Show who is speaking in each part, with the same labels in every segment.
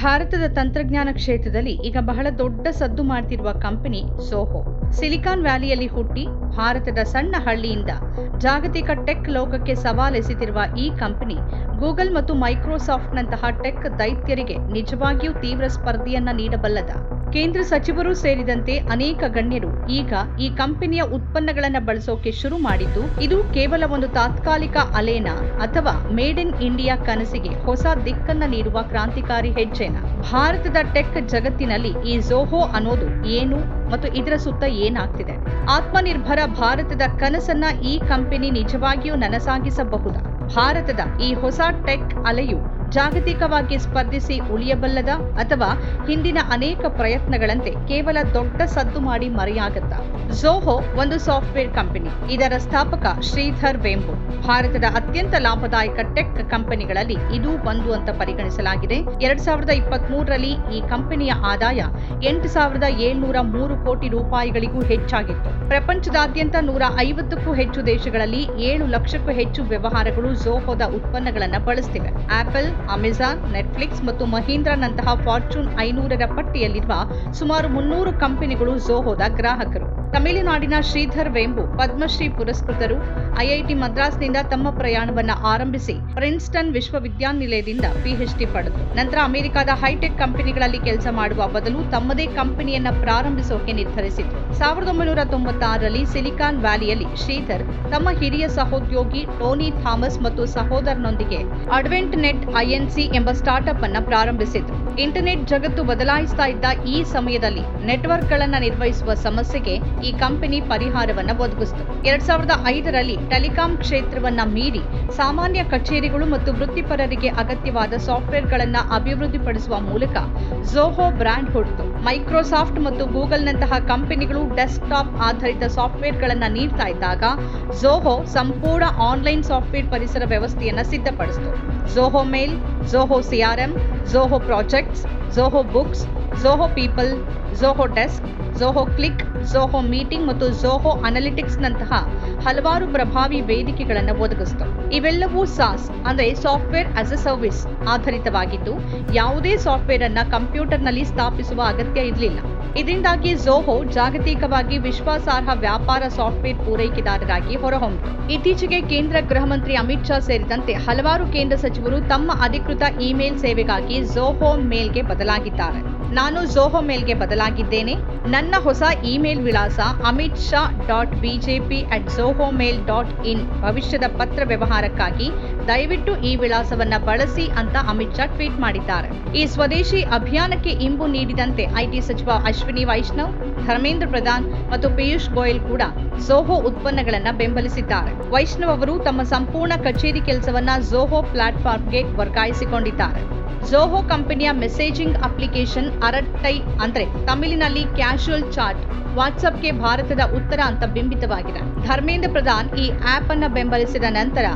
Speaker 1: ಭಾರತದ ತಂತ್ರಜ್ಞಾನ ಕ್ಷೇತ್ರದಲ್ಲಿ ಈಗ ಬಹಳ ದೊಡ್ಡ ಸದ್ದು ಮಾಡ್ತಿರುವ ಕಂಪನಿ ಸೋಹೋ. ಸಿಲಿಕಾನ್ ವ್ಯಾಲಿಯಲ್ಲಿ ಹುಟ್ಟಿ ಭಾರತದ ಸಣ್ಣ ಹಳ್ಳಿಯಿಂದ ಜಾಗತಿಕ ಟೆಕ್ ಲೋಕಕ್ಕೆ ಸವಾಲೆಸೆದಿರುವ ಈ ಕಂಪನಿ ಗೂಗಲ್ ಮತ್ತು ಮೈಕ್ರೋಸಾಫ್ಟ್ನಂತಹ ಟೆಕ್ ದೈತ್ಯರಿಗೆ ನಿಜವಾಗಿಯೂ ತೀವ್ರ ಸ್ಪರ್ಧೆಯನ್ನ ನೀಡಬಲ್ಲದ. ಕೇಂದ್ರ ಸಚಿವರು ಸೇರಿದಂತೆ ಅನೇಕ ಗಣ್ಯರು ಈಗ ಈ ಕಂಪನಿಯ ಉತ್ಪನ್ನಗಳನ್ನು ಬಳಸೋಕೆ ಶುರು ಮಾಡಿದ್ದು, ಇದು ಕೇವಲ ಒಂದು ತಾತ್ಕಾಲಿಕ ಅಲೆನ ಅಥವಾ ಮೇಡ್ ಇನ್ ಇಂಡಿಯಾ ಕನಸಿಗೆ ಹೊಸ ದಿಕ್ಕನ್ನ ನೀಡುವ ಕ್ರಾಂತಿಕಾರಿ ಹೆಜ್ಜೆನ? ಭಾರತದ ಟೆಕ್ ಜಗತ್ತಿನಲ್ಲಿ ಈ ಝೋಹೋ ಅನ್ನೋದು ಏನು ಮತ್ತು ಇದರ ಸುತ್ತ ಏನಾಗ್ತಿದೆ? ಆತ್ಮನಿರ್ಭರ ಭಾರತದ ಕನಸನ್ನ ಈ ಕಂಪನಿ ನಿಜವಾಗಿಯೂ ನನಸಾಗಿಸಬಹುದಾ? ಭಾರತದ ಈ ಹೊಸ ಟೆಕ್ ಅಲೆಯು ಜಾಗತಿಕವಾಗಿ ಸ್ಪರ್ಧಿಸಿ ಉಳಿಯಬಲ್ಲದ ಅಥವಾ ಹಿಂದಿನ ಅನೇಕ ಪ್ರಯತ್ನಗಳಂತೆ ಕೇವಲ ದೊಡ್ಡ ಸದ್ದು ಮಾಡಿ ಮರೆಯಾಗತ್ತ? ಝೋಹೋ ಒಂದು ಸಾಫ್ಟ್ವೇರ್ ಕಂಪನಿ. ಇದರ ಸ್ಥಾಪಕ ಶ್ರೀಧರ್ ವೇಂಬು. ಭಾರತದ ಅತ್ಯಂತ ಲಾಭದಾಯಕ ಟೆಕ್ ಕಂಪನಿಗಳಲ್ಲಿ ಇದು ಒಂದು ಅಂತ ಪರಿಗಣಿಸಲಾಗಿದೆ. ಎರಡ್ ಸಾವಿರದ ಇಪ್ಪತ್ತ್ ಮೂರರಲ್ಲಿ ಈ ಕಂಪನಿಯ ಆದಾಯ ಎಂಟು ಸಾವಿರದ ಏಳ್ನೂರ ಮೂರು ಕೋಟಿ ರೂಪಾಯಿಗಳಿಗೂ ಹೆಚ್ಚಾಗಿತ್ತು. ಪ್ರಪಂಚದಾದ್ಯಂತ ನೂರ ಐವತ್ತಕ್ಕೂ ಹೆಚ್ಚು ದೇಶಗಳಲ್ಲಿ ಏಳು ಲಕ್ಷಕ್ಕೂ ಹೆಚ್ಚು ವ್ಯವಹಾರಗಳು ಝೋಹೋದ ಉತ್ಪನ್ನಗಳನ್ನು ಬಳಸ್ತಿವೆ. ಆಪಲ್ ಅಮೆಜಾನ್ ನೆಟ್ಫ್ಲಿಕ್ಸ್ ಮತ್ತು ಮಹೀಂದ್ರಾನಂತಹ ಫಾರ್ಚೂನ್ ಐನೂರರ ಪಟ್ಟಿಯಲ್ಲಿರುವ ಸುಮಾರು ಮುನ್ನೂರು ಕಂಪನಿಗಳು ಝೋಹೋದ ಗ್ರಾಹಕರು. ತಮಿಳುನಾಡಿನ ಶ್ರೀಧರ್ ವೆಂಬು ಪದ್ಮಶ್ರೀ ಪುರಸ್ಕೃತರು ಐಐಟಿ ಮದ್ರಾಸ್ನಿಂದ ತಮ್ಮ ಪ್ರಯಾಣವನ್ನು ಆರಂಭಿಸಿ ಪ್ರಿನ್ಸ್ಟನ್ ವಿಶ್ವವಿದ್ಯಾನಿಲಯದಿಂದ ಪಿಎಚ್ಡಿ ಪಡೆದರು. ನಂತರ ಅಮೆರಿಕದ ಹೈಟೆಕ್ ಕಂಪನಿಗಳಲ್ಲಿ ಕೆಲಸ ಮಾಡುವ ಬದಲು ತಮ್ಮದೇ ಕಂಪನಿಯನ್ನ ಪ್ರಾರಂಭಿಸೋಕೆ ನಿರ್ಧರಿಸಿದ್ರು. ಸಾವಿರದ ಒಂಬೈನೂರ ತೊಂಬತ್ತಾರರಲ್ಲಿ ಸಿಲಿಕಾನ್ ವ್ಯಾಲಿಯಲ್ಲಿ ಶ್ರೀಧರ್ ತಮ್ಮ ಹಿರಿಯ ಸಹೋದ್ಯೋಗಿ ಟೋನಿ ಥಾಮಸ್ ಮತ್ತು ಸಹೋದರನೊಂದಿಗೆ ಅಡ್ವೆಂಟ್ ನೆಟ್ ಐಎನ್ಸಿ ಎಂಬ ಸ್ಟಾರ್ಟ್ಅಪ್ ಅನ್ನು ಪ್ರಾರಂಭಿಸಿದ್ರು. ಇಂಟರ್ನೆಟ್ ಜಗತ್ತು ಬದಲಾಯಿಸ್ತಾ ಇದ್ದ ಈ ಸಮಯದಲ್ಲಿ ನೆಟ್ವರ್ಕ್ಗಳನ್ನು ನಿರ್ವಹಿಸುವ ಸಮಸ್ಯೆಗೆ ಈ ಕಂಪನಿ ಪರಿಹಾರವನ್ನ ಒದಗಿಸಿತು. ಎರಡ್ ಸಾವಿರದ ಐದರಲ್ಲಿ ಟೆಲಿಕಾಂ ಕ್ಷೇತ್ರವನ್ನ ಮೀರಿ ಸಾಮಾನ್ಯ ಕಚೇರಿಗಳು ಮತ್ತು ವೃತ್ತಿಪರರಿಗೆ ಅಗತ್ಯವಾದ ಸಾಫ್ಟ್ವೇರ್ಗಳನ್ನು ಅಭಿವೃದ್ಧಿಪಡಿಸುವ ಮೂಲಕ ಝೋಹೋ ಬ್ರ್ಯಾಂಡ್ ಹುಟ್ಟಿತು ಮೈಕ್ರೋಸಾಫ್ಟ್ ಮತ್ತು ಗೂಗಲ್ನಂತಹ ಕಂಪನಿಗಳು ಡೆಸ್ಕ್ಟಾಪ್ ಆಧಾರಿತ ಸಾಫ್ಟ್ವೇರ್ಗಳನ್ನು ನೀಡ್ತಾ ಇದ್ದಾಗ ಝೋಹೋ ಸಂಪೂರ್ಣ ಆನ್ಲೈನ್ ಸಾಫ್ಟ್ವೇರ್ ಪರಿಸರ ವ್ಯವಸ್ಥೆಯನ್ನ ಸಿದ್ಧಪಡಿಸಿತು. Zoho mail, Zoho CRM Zoho projects Zoho books Zoho people Zoho desk Zoho click Zoho meeting ಮತ್ತು ಝೋಹೋ ಅನಲಿಟಿಕ್ಸ್ ನಂತಹ ಹಲವಾರು ಪ್ರಭಾವಿ ವೇದಿಕೆಗಳನ್ನು ಒದಗಿಸಿತು. ಇವೆಲ್ಲವೂ ಸಾಸ್ ಅಂದರೆ ಸಾಫ್ಟ್ವೇರ್ ಆಸ್ ಅ ಸರ್ವಿಸ್ ಆಧಾರಿತವಾಗಿದ್ದು, ಯಾವುದೇ ಸಾಫ್ಟ್ವೇರ್ ಅನ್ನ ಕಂಪ್ಯೂಟರ್ನಲ್ಲಿ ಸ್ಥಾಪಿಸುವ ಅಗತ್ಯ ಇರಲಿಲ್ಲ. ಇದರಿಂದಾಗಿ ಝೋಹೋ ಜಾಗತಿಕವಾಗಿ ವಿಶ್ವಾಸಾರ್ಹ ವ್ಯಾಪಾರ ಸಾಫ್ಟ್ವೇರ್ ಪೂರೈಕೆದಾರರಾಗಿ ಹೊರಹೊಮ್ಮಿತು. ಇತ್ತೀಚೆಗೆ ಕೇಂದ್ರ ಗೃಹ ಮಂತ್ರಿ ಅಮಿತ್ ಶಾ ಸೇರಿದಂತೆ ಹಲವಾರು ಕೇಂದ್ರ ಸಚಿವರು ತಮ್ಮ ಅಧಿಕೃತ ಇಮೇಲ್ ಸೇವೆಗಾಗಿ ಝೋಹೋ ಮೇಲ್ಗೆ ಬದಲಾಗಿದ್ದಾರೆ. ನಾನು ಝೋಹೋ ಮೇಲ್ಗೆ ಬದಲಾಗಿದ್ದೇನೆ. ನನ್ನ ಹೊಸ ಇಮೇಲ್ ವಿಳಾಸ Amit Shah dot BJP at Zoho mail dot in ಭವಿಷ್ಯದ ಪತ್ರ ವ್ಯವಹಾರಕ್ಕಾಗಿ ದಯವಿಟ್ಟು ಈ ವಿಳಾಸವನ್ನ ಬಳಸಿ ಅಂತ ಅಮಿತ್ ಶಾ ಟ್ವೀಟ್ ಮಾಡಿದ್ದಾರೆ. ಈ ಸ್ವದೇಶಿ ಅಭಿಯಾನಕ್ಕೆ ಇಂಬು ನೀಡಿದಂತೆ ಐಟಿ ಸಚಿವ ಅಶ್ವಿನಿ ವೈಷ್ಣವ್, ಧರ್ಮೇಂದ್ರ ಪ್ರಧಾನ್ ಮತ್ತು ಪಿಯೂಷ್ ಗೋಯಲ್ ಕೂಡ ಝೋಹೋ ಉತ್ಪನ್ನಗಳನ್ನು ಬೆಂಬಲಿಸಿದ್ದಾರೆ. ವೈಷ್ಣವ್ ಅವರು ತಮ್ಮ ಸಂಪೂರ್ಣ ಕಚೇರಿ ಕೆಲಸವನ್ನ ಝೋಹೋ ಪ್ಲಾಟ್ಫಾರ್ಮ್ಗೆ ವರ್ಗಾಯಿಸಿಕೊಂಡಿದ್ದಾರೆ. ಝೋಹೋ ಕಂಪನಿಯ ಮೆಸೇಜಿಂಗ್ ಅಪ್ಲಿಕೇಶನ್ ಅರಟ್ಟೈ ಅಂದ್ರೆ ತಮಿಳಿನಲ್ಲಿ ಕ್ಯಾಶುಯಲ್ ಚಾಟ್ ವಾಟ್ಸ್ಆಪ್ಗೆ ಭಾರತದ ಉತ್ತರ ಅಂತ ಬಿಂಬಿತವಾಗಿದೆ. ಧರ್ಮೇಂದ್ರ ಪ್ರಧಾನ್ ಈ ಆಪ್ ಅನ್ನ ಬೆಂಬಲಿಸಿದ ನಂತರ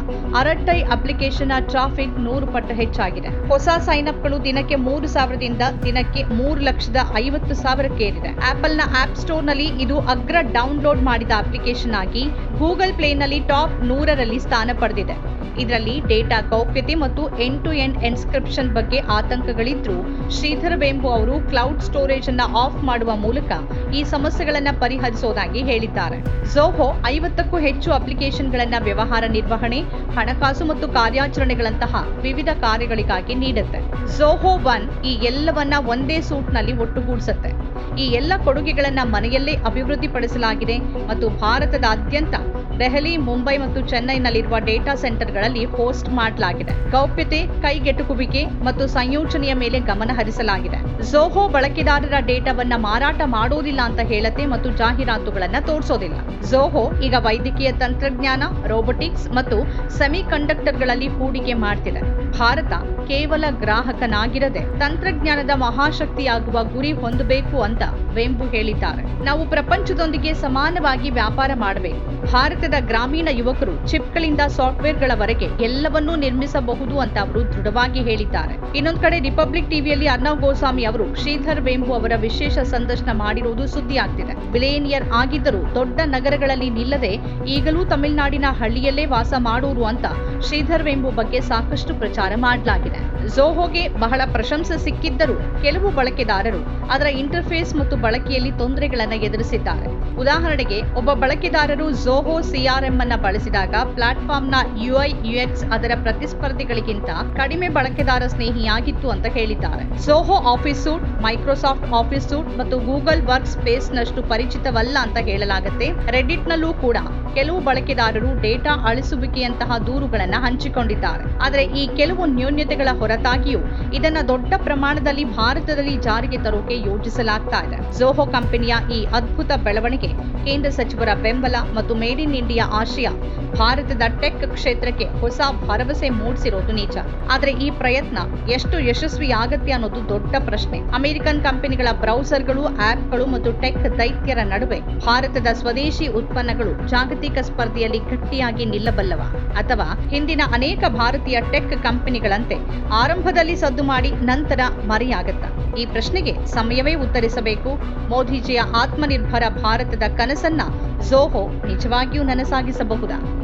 Speaker 1: ಅರಟ್ಟೈ ಅಪ್ಲಿಕೇಶನ್ ಟ್ರಾಫಿಕ್ ನೂರು ಪಟ್ಟು ಹೆಚ್ಚಾಗಿದೆ. ಹೊಸ ಸೈನ್ ಅಪ್ಗಳು ದಿನಕ್ಕೆ ಮೂರು ಸಾವಿರದಿಂದ ದಿನಕ್ಕೆ ಮೂರು ಲಕ್ಷದ ಐವತ್ತು ಸಾವಿರಕ್ಕೇರಿದೆ ಆಪಲ್ನ ಆಪ್ ಸ್ಟೋರ್ನಲ್ಲಿ ಇದು ಅಗ್ರ ಡೌನ್ಲೋಡ್ ಮಾಡಿದ ಅಪ್ಲಿಕೇಶನ್ ಆಗಿ ಗೂಗಲ್ ಪ್ಲೇನಲ್ಲಿ ಟಾಪ್ ನೂರರಲ್ಲಿ ಸ್ಥಾನ ಪಡೆದಿದೆ. ಇದರಲ್ಲಿ ಡೇಟಾ ಗೌಪ್ಯತೆ ಮತ್ತು ಎಂಡ್ ಟು ಎಂಡ್ ಎನ್ಸ್ಕ್ರಿಪ್ಷನ್ ಬಗ್ಗೆ ಆತಂಕಗಳಿದ್ರೂ. ಶ್ರೀಧರ್ ಬೇಂಬು ಅವರು ಕ್ಲೌಡ್ ಸ್ಟೋರೇಜ್ ಅನ್ನ ಆಫ್ ಮಾಡುವ ಮೂಲಕ ಈ ಸಮಸ್ಯೆಗಳನ್ನ ಪರಿಹರಿಸೋದಾಗಿ ಹೇಳಿದ್ದಾರೆ. ಝೋಹೋ ಐವತ್ತಕ್ಕೂ ಹೆಚ್ಚು ಅಪ್ಲಿಕೇಶನ್ಗಳನ್ನ ವ್ಯವಹಾರ ನಿರ್ವಹಣೆ, ಹಣಕಾಸು ಮತ್ತು ಕಾರ್ಯಾಚರಣೆಗಳಂತಹ ವಿವಿಧ ಕಾರ್ಯಗಳಿಗಾಗಿ ನೀಡುತ್ತೆ. ಝೋಹೋ ಒನ್ ಈ ಎಲ್ಲವನ್ನ ಒಂದೇ ಸೂಟ್ನಲ್ಲಿ ಒಟ್ಟುಗೂಡಿಸುತ್ತೆ. ಈ ಎಲ್ಲ ಕೊಡುಗೆಗಳನ್ನ ಮನೆಯಲ್ಲೇ ಅಭಿವೃದ್ಧಿಪಡಿಸಲಾಗಿದೆ ಮತ್ತು ಭಾರತದಾದ್ಯಂತ ದೆಹಲಿ, ಮುಂಬೈ ಮತ್ತು ಚೆನ್ನೈನಲ್ಲಿರುವ ಡೇಟಾ ಸೆಂಟರ್ಗಳಲ್ಲಿ ಪೋಸ್ಟ್ ಮಾಡಲಾಗಿದೆ. ಗೌಪ್ಯತೆ, ಕೈಗೆಟುಕುವಿಕೆ ಮತ್ತು ಸಂಯೋಜನೆಯ ಮೇಲೆ ಗಮನ ಹರಿಸಲಾಗಿದೆ. ಝೋಹೋ ಬಳಕೆದಾರರ ಡೇಟಾವನ್ನ ಮಾರಾಟ ಮಾಡೋದಿಲ್ಲ ಅಂತ ಹೇಳತ್ತೆ ಮತ್ತು ಜಾಹೀರಾತುಗಳನ್ನ ತೋರಿಸೋದಿಲ್ಲ. ಝೋಹೋ ಈಗ ವೈದ್ಯಕೀಯ ತಂತ್ರಜ್ಞಾನ, ರೋಬೋಟಿಕ್ಸ್ ಮತ್ತು ಸೆಮಿ ಕಂಡಕ್ಟರ್ಗಳಲ್ಲಿ ಹೂಡಿಕೆ ಮಾಡ್ತಿದೆ. ಭಾರತ ಕೇವಲ ಗ್ರಾಹಕನಾಗಿರದೆ ತಂತ್ರಜ್ಞಾನದ ಮಹಾಶಕ್ತಿಯಾಗುವ ಗುರಿ ಹೊಂದಬೇಕು ಅಂತ ವೆಂಬು ಹೇಳಿದ್ದಾರೆ. ನಾವು ಪ್ರಪಂಚದೊಂದಿಗೆ ಸಮಾನವಾಗಿ ವ್ಯಾಪಾರ ಮಾಡಬೇಕು. ಭಾರತ ಭಾರತದ ಗ್ರಾಮೀಣ ಯುವಕರು ಚಿಪ್ಗಳಿಂದ ಸಾಫ್ಟ್ವೇರ್ಗಳವರೆಗೆ ಎಲ್ಲವನ್ನೂ ನಿರ್ಮಿಸಬಹುದು ಅಂತ ಅವರು ದೃಢವಾಗಿ ಹೇಳಿದ್ದಾರೆ. ಇನ್ನೊಂದು ಕಡೆ ರಿಪಬ್ಲಿಕ್ ಟಿವಿಯಲ್ಲಿ ಅರ್ನವ್ ಗೋಸ್ವಾಮಿ ಅವರು ಶ್ರೀಧರ್ ವೇಂಬು ಅವರ ವಿಶೇಷ ಸಂದರ್ಶನ ಮಾಡಿರುವುದು ಸುದ್ದಿಯಾಗ್ತಿದೆ. ಬಿಲೇನಿಯರ್ ಆಗಿದ್ದರೂ ದೊಡ್ಡ ನಗರಗಳಲ್ಲಿ ನಿಲ್ಲದೆ ಈಗಲೂ ತಮಿಳುನಾಡಿನ ಹಳ್ಳಿಯಲ್ಲೇ ವಾಸ ಮಾಡುವರು ಅಂತ ಶ್ರೀಧರ್ ವೆಂಬು ಬಗ್ಗೆ ಸಾಕಷ್ಟು ಪ್ರಚಾರ ಮಾಡಲಾಗಿದೆ. ಜೋಹೋಗೆ ಬಹಳ ಪ್ರಶಂಸೆ ಸಿಕ್ಕಿದ್ದರೂ ಕೆಲವು ಬಳಕೆದಾರರು ಅದರ ಇಂಟರ್ಫೇಸ್ ಮತ್ತು ಬಳಕೆಯಲ್ಲಿ ತೊಂದರೆಗಳನ್ನು ಎದುರಿಸಿದ್ದಾರೆ. ಉದಾಹರಣೆಗೆ, ಒಬ್ಬ ಬಳಕೆದಾರರು ಝೋಹೋ ಸಿಆರ್ಎಂ ಅನ್ನು ಬಳಸಿದಾಗ ಪ್ಲಾಟ್ಫಾರ್ಮ್ನ ಯುಐ, ಯುಎಕ್ಸ್ ಅದರ ಪ್ರತಿಸ್ಪರ್ಧಿಗಳಿಗಿಂತ ಕಡಿಮೆ ಬಳಕೆದಾರ ಸ್ನೇಹಿಯಾಗಿತ್ತು ಅಂತ ಹೇಳಿದ್ದಾರೆ. Zoho office suite, Microsoft office suite ಮತ್ತು ಗೂಗಲ್ ವರ್ಕ್ ಸ್ಪೇಸ್ ನಷ್ಟು ಪರಿಚಿತವಲ್ಲ ಅಂತ ಹೇಳಲಾಗುತ್ತೆ. ರೆಡಿಟ್ನಲ್ಲೂ ಕೂಡ ಕೆಲವು ಬಳಕೆದಾರರು ಡೇಟಾ ಅಳಿಸುವಿಕೆಯಂತಹ ದೂರುಗಳನ್ನು ಹಂಚಿಕೊಂಡಿದ್ದಾರೆ. ಆದರೆ ಈ ಕೆಲವು ನ್ಯೂನ್ಯತೆಗಳ ಹೊರತಾಗಿಯೂ ಇದನ್ನ ದೊಡ್ಡ ಪ್ರಮಾಣದಲ್ಲಿ ಭಾರತದಲ್ಲಿ ಜಾರಿಗೆ ತರೋಕೆ ಯೋಜಿಸಲಾಗ್ತಾ ಇದೆ. ಝೋಹೋ ಕಂಪನಿಯ ಈ ಅದ್ಭುತ ಬೆಳವಣಿಗೆ ಕೇಂದ್ರ ಸಚಿವರ ಬೆಂಬಲ ಮತ್ತು ಮೇಡ್ ಇನ್ ಇಂಡಿಯಾ ಆಶಯ ಭಾರತದ ಟೆಕ್ ಕ್ಷೇತ್ರಕ್ಕೆ ಹೊಸ ಭರವಸೆ ಮೂಡಿಸಿರೋದು ನಿಜ. ಆದರೆ ಈ ಪ್ರಯತ್ನ ಎಷ್ಟು ಯಶಸ್ವಿಯಾಗತ್ತೆ ಅನ್ನೋದು ದೊಡ್ಡ ಪ್ರಶ್ನೆ. ಅಮೆರಿಕನ್ ಕಂಪನಿಗಳ ಬ್ರೌಸರ್ಗಳು ಆಪ್ಗಳು ಮತ್ತು ಟೆಕ್ ದೈತ್ಯರ ನಡುವೆ ಭಾರತದ ಸ್ವದೇಶಿ ಉತ್ಪನ್ನಗಳು ಜಾಗತಿಕ ಸ್ಪರ್ಧೆಯಲ್ಲಿ ಗಟ್ಟಿಯಾಗಿ ನಿಲ್ಲಬಲ್ಲವ. ಅಥವಾ ಹಿಂದಿನ ಅನೇಕ ಭಾರತೀಯ ಟೆಕ್ ಕಂಪನಿಗಳಂತೆ ಆರಂಭದಲ್ಲಿ ಸದ್ದು ಮಾಡಿ ನಂತರ ಮರೆಯಾಗತ್ತ. ಈ ಪ್ರಶ್ನೆಗೆ ಸಮಯವೇ ಉತ್ತರಿಸಬೇಕು. ಮೋದಿಜಿಯ ಆತ್ಮನಿರ್ಭರ ಭಾರತದ ಕನಸನ್ನ ಜೋಹೋ ನಿಜವಾಗಿಯೂ ನನಸಾಗಿಸಬಹುದಾ?